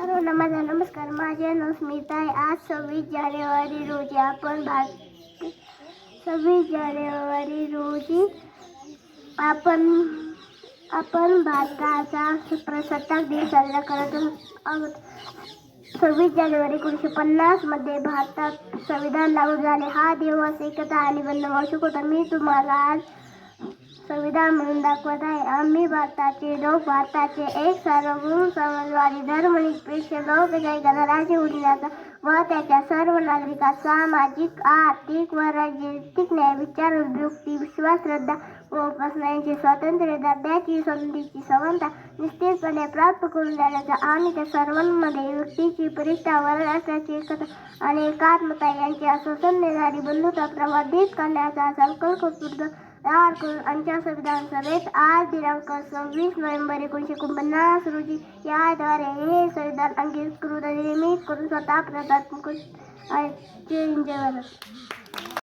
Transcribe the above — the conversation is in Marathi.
सर्वांना हो, माझा नमस्कार माझे नाव स्मिता आहे. आज सव्वीस जानेवारी रोजी आपण भारत सव्वीस जानेवारी रोजी आपण आपण भारताचा प्रसत्ताक दिन साजरा करत आहोत. सव्वीस जानेवारी एकोणीसशे पन्नासमध्ये भारतात संविधान लागू झाले. हा दिवस एकता आणि बंधुभाषिक होता मी तुम्हाला आज संविधान म्हणून दाखवत आहे. आम्ही भारताचे लोक भारताचे एक सार्वभौम समाजवादी धर्मनिरपेक्ष लोकशाही गणराज्य उडण्याचा व त्याच्या सर्व नागरिकात सामाजिक आर्थिक व राजनैतिक न्याय विचार युक्ती विश्वास श्रद्धा व उपासनांचे स्वातंत्र्य दर्जाची संधीची समानता निश्चितपणे प्राप्त करून देण्याचा आणि त्या सर्वांमध्ये व्यक्तीची परिष्ठा वर्ण एकता आणि एकात्मता यांचे आश्वासन देणारी बंधुता प्रवर्धित करण्याचा संकल्पपूर्ण करून आमच्या संविधान सभेत आज दिनांक सव्वीस नोव्हेंबर एकोणीसशे एकोणपन्नास रोजी याद्वारे हे संविधान अंगीकृत आणि निर्मित करून स्वतः प्रजात्मक आहे. जय हिंद, जय भारत